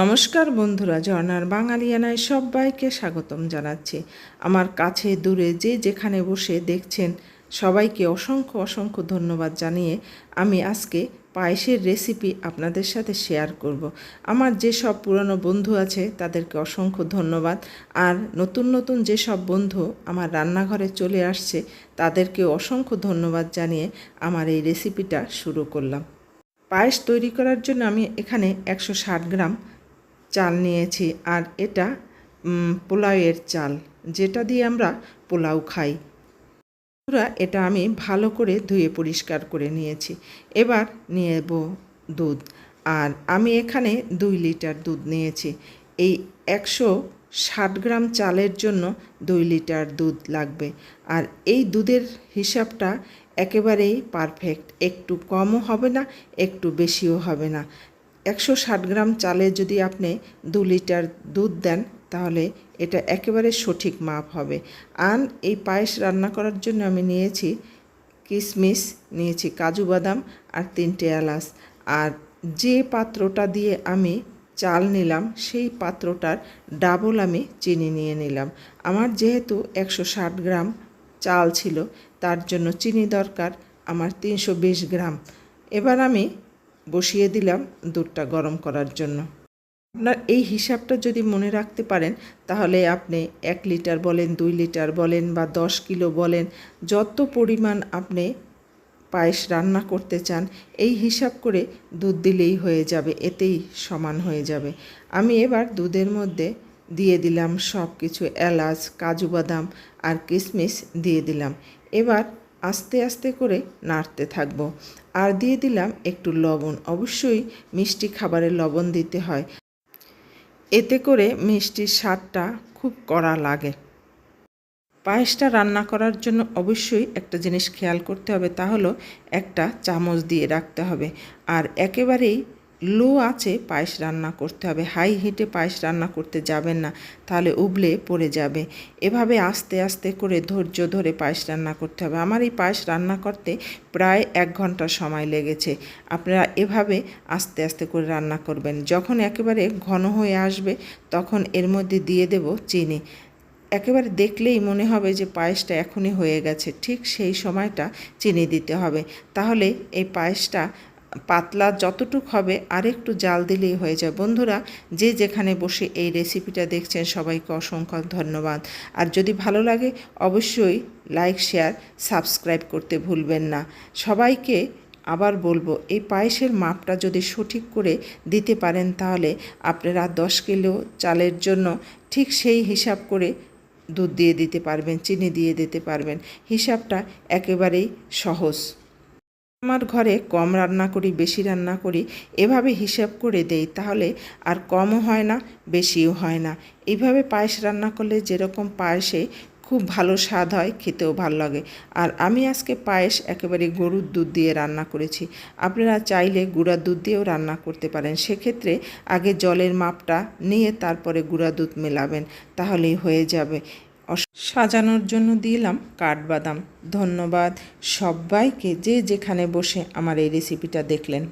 নমস্কার বন্ধুরা ঝর্নার বাঙালিয়ানায় সবাইকে স্বাগতম জানাচ্ছি। আমার কাছে দূরে যে যেখানে বসে দেখছেন, সবাইকে অসংখ্য অসংখ্য ধন্যবাদ জানিয়ে আমি আজকে পায়েসের রেসিপি আপনাদের সাথে শেয়ার করব। আমার যে সব পুরনো বন্ধু আছে, তাদেরকে অসংখ্য ধন্যবাদ। আর নতুন নতুন যে সব বন্ধু আমার রান্নাঘরে চলে আসছে তাদেরকে অসংখ্য ধন্যবাদ জানিয়ে আমার এই রেসিপিটা শুরু করলাম। পায়েস তৈরি করার জন্য আমি এখানে একশো ষাট গ্রাম চাল নিয়েছি আর এটা পোলাওয়ের চাল, যেটা দিয়ে আমরা পোলাও খাই। বন্ধুরা, এটা আমি ভালো করে ধুয়ে পরিষ্কার করে নিয়েছি। এবার নেব দুধ আর আমি এখানে দুই লিটার দুধ নিয়েছি। এই একশো ষাট গ্রাম চালের জন্য দুই লিটার দুধ লাগবে আর এই দুধের হিসাবটা একেবারেই পারফেক্ট। একটু কমও হবে না, একটু বেশিও হবে না। একশো ষাট গ্রাম চালে যদি আপনি দু লিটার দুধ দেন, তাহলে এটা একেবারে সঠিক মাপ হবে। আর এই পায়েস রান্না করার জন্য আমি নিয়েছি কিশমিশ নিয়েছি কাজু বাদাম আর তিনটে এলাচ। আর যে পাত্রটা দিয়ে আমি চাল নিলাম, সেই পাত্রটার ডাবল আমি চিনি নিয়ে নিলাম। আমার যেহেতু একশো ষাট গ্রাম চাল ছিল, তার জন্য চিনি দরকার, আমার তিনশো বিশ গ্রাম। এবার আমি বসিয়ে দিলাম দুধটা গরম করার জন্য। আপনার এই হিসাবটা যদি মনে রাখতে পারেন, তাহলে আপনি এক লিটার বলেন, দুই লিটার বলেন বা দশ কিলো বলেন, যত পরিমাণ আপনি পায়েস রান্না করতে চান, এই হিসাব করে দুধ দিলেই হয়ে যাবে, এতেই সমান হয়ে যাবে। আমি এবার দুধের মধ্যে দিয়ে দিলাম সব কিছু এলাচ, কাজু বাদাম আর কিশমিশ দিয়ে দিলাম। এবার আস্তে আস্তে করে নাড়তে থাকব। আর দিয়ে দিলাম একটু লবণ। অবশ্যই মিষ্টি খাবারে লবণ দিতে হয়। এতে করে মিষ্টির স্বাদটা খুব কড়া লাগে। পায়েসটা রান্না করার জন্য অবশ্যই একটা জিনিস খেয়াল করতে হবে। তা হলো একটা চামচ দিয়ে রাখতে হবে। আর একেবারেই লো আছে, পায়েস রান্না করতে হবে। হাই হিটে পায়েস রান্না করতে যাবেন না, তাহলে উবলে পড়ে যাবে। এভাবে আস্তে আস্তে করে ধৈর্য ধরে পায়েস রান্না করতে হবে। আমার এই পায়েস রান্না করতে প্রায় এক ঘণ্টা সময় লেগেছে। আপনারা এভাবে আস্তে আস্তে করে রান্না করবেন। যখন একেবারে ঘন হয়ে আসবে, তখন এর মধ্যে দিয়ে দেব চিনি। একেবারে দেখলেই মনে হবে যে পায়েসটা এখনই হয়ে গেছে। ঠিক সেই সময়টা চিনি দিতে হবে। তাহলে এই পায়েসটা পাতলা যতটুক হবে, আরেকটু জাল দিলেই হয়ে যায়। বন্ধুরা, যে যেখানে বসে এই রেসিপিটা দেখছেন, সবাইকে অসংখ্য ধন্যবাদ। আর যদি ভালো লাগে, অবশ্যই লাইক শেয়ার সাবস্ক্রাইব করতে ভুলবেন না। সবাইকে আবার বলব, এই পায়েসের মাপটা যদি সঠিক করে দিতে পারেন, তাহলে আপনারা দশ কিলো চালের জন্য ঠিক সেই হিসাব করে দুধ দিয়ে দিতে পারবেন, চিনি দিয়ে দিতে পারবেন। হিসাবটা একেবারেই সহজ। আমার ঘরে কম রান্না করি, বেশি রান্না করি, এভাবে হিসাব করে দেই, তাহলে আর কমও হয় না, বেশিও হয় না। এইভাবে পায়েস রান্না করলে যেরকম পায়েসে খুব ভালো স্বাদ হয়, খেতেও ভালো লাগে। আর আমি আজকে পায়েস একেবারে গরুর দুধ দিয়ে রান্না করেছি। আপনারা চাইলে গুঁড়া দুধ দিয়েও রান্না করতে পারেন। সেক্ষেত্রে আগে জলের মাপটা নিয়ে তারপরে গুঁড়া দুধ মেলাবেন, তাহলেই হয়ে যাবে। সাজানোর জন্য দিলাম কাঠবাদাম। ধন্যবাদ সবাইকে যে যেখানে বসে আমার এই রেসিপিটা দেখলেন।